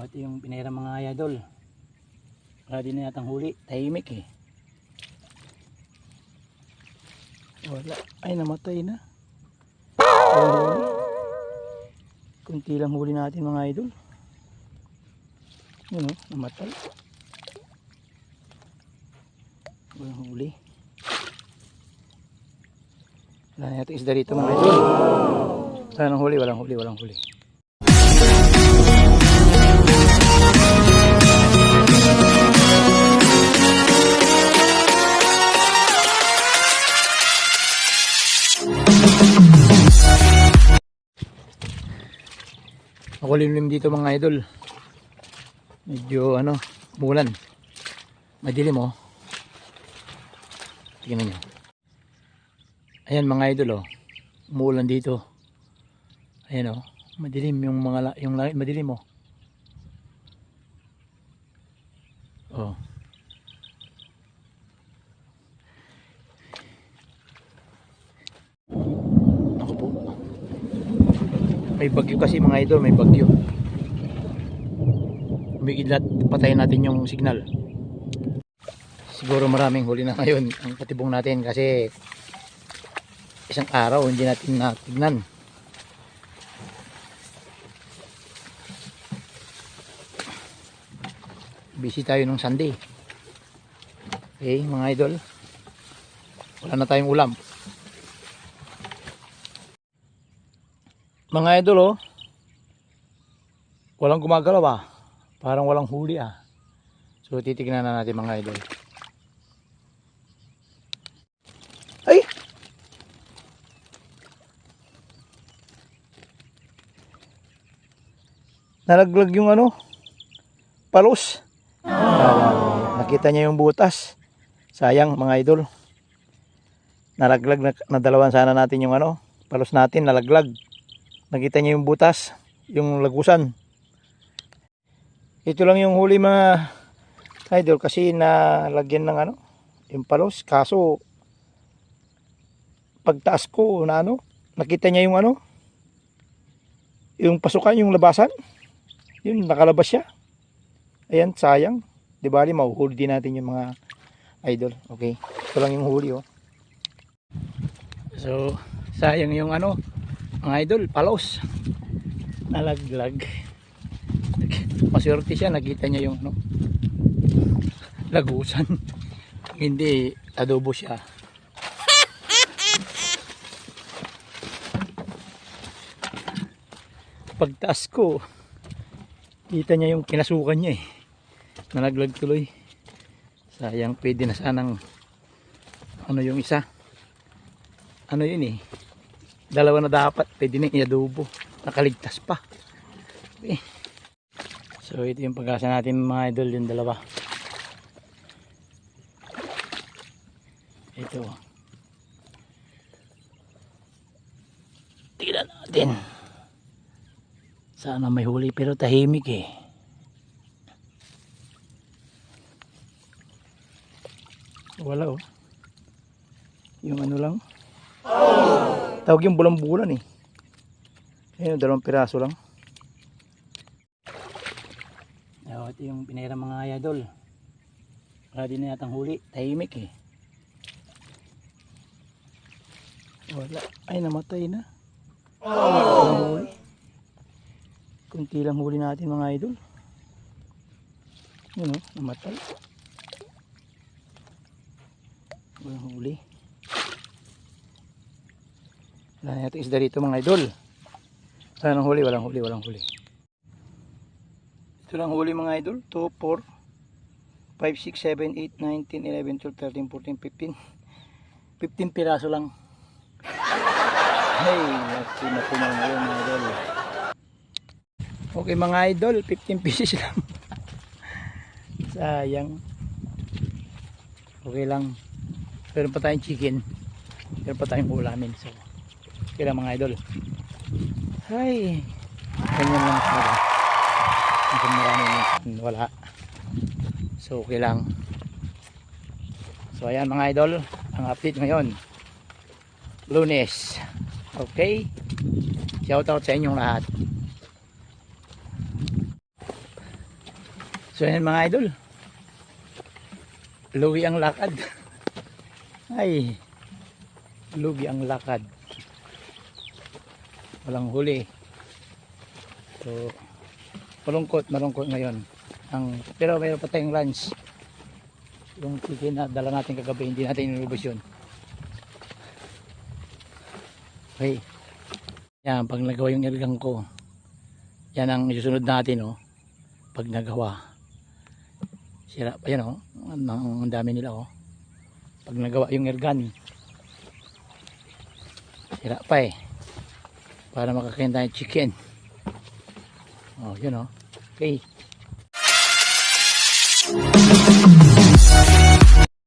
So, ito yung pinera mga idol. Wala din na yatang huli. Tahimik eh. Wala. Ay, namatay na. Walang huli. Kunti lang huli natin mga idol. Yun o, namatay. Walang huli. Wala na yata isda rito mga idol. Wala nang huli, walang huli, walang huli. Makulimlim dito mga idol. Medyo ano, mulan. Madilim oh. Tingnan nyo. Ayan mga idol oh. Umuulan dito. Ayan oh. Madilim yung mga yung langit madilim. Oh. May bagyo kasi mga idol, may bagyo. Umigidlat, patayin natin yung signal. Siguro maraming huli na ngayon ang patibong natin kasi isang araw hindi natin natignan. Busy tayo nung Sunday. Okay, mga idol. Wala na tayong ulam. Mga idol oh. Walang gumagalaw ah. Parang walang huli ah. So titignan na natin mga idol. Ay! Nalaglag yung ano? Palos. Ah, nakita niya yung butas. Sayang mga idol. Nalaglag na, nadalawan sana natin yung ano? Palos natin nalaglag. Nakita niya yung butas, yung lagusan. Ito lang yung huli mga idol kasi nalagyan ng ano, yung palos. Kaso pagtaas ko na ano, nakita niya yung ano, yung pasukan, yung labasan. Yun, nakalabas siya. Ayan, sayang. Di bali, mahuhuli din natin yung mga idol. Okay, ito lang yung huli oh. So, sayang yung ano, mga idol, palos. Nalaglag. Maswerte siya, nakita niya yung ano, lagusan. Hindi, adobo siya. Pagtaas ko, kita niya yung kinasukan niya eh. Nalaglag tuloy. Sayang, pwede na sanang ano yung isa. Ano yun eh. Dalawa na dapat, pwede na i-adobo. Nakaligtas pa. Eh. So ito yung pag-asa natin mga idol, yung dalawa. Ito. Tignan natin. Sana may huli pero tahimik eh. Wala oh. Yung ano lang. Tawag yung bulan-bulan eh. Ayun, dalawang piraso lang. Oh, ito yung pinera mga idol. Din na yatang huli. Tahimik eh. Wala. Ay, namatay na. Walang huli. Kunti lang huli natin mga idol. Yun oh, namatay. Walang huli. Wala na yata isda rito mga idol. Wala nang huli, walang huli, walang huli. Ito lang huli mga idol. 2, 4, 5, 6, 7, 8, 9, 10, 11, 12, 13, 14, 15. 15 piraso lang. Hey, laki na po mga ngayon mga idol. Okay mga idol, 15 pieces lang. Sayang. Okay lang. Meron pa tayong chicken. Meron pa tayong ulamin. So, lang mga idol. Ay, ganyan lang talaga. Kung marami wala. So, okay lang. So, ayan mga idol. Ang update ngayon. Lunes. Okay? Shout out sa inyong lahat. So yan mga idol. Lugi ang lakad. Ay. Lugi ang lakad. Walang huli. So malungkot, malungkot ngayon. Ang pero mayroon pa tayong lunch. Yung chicken na dala natin kagabi, hindi natin inubos yun. Okay. Yan, pag nagawa yung irgang ko, yan ang isusunod natin, oh. Pag nagawa. Sira pa yan, oh. Ang, dami nila, oh. Pag nagawa yung irgan. Sira pa, eh. Para makakain tayo chicken. Oh, yun, oh. Okay.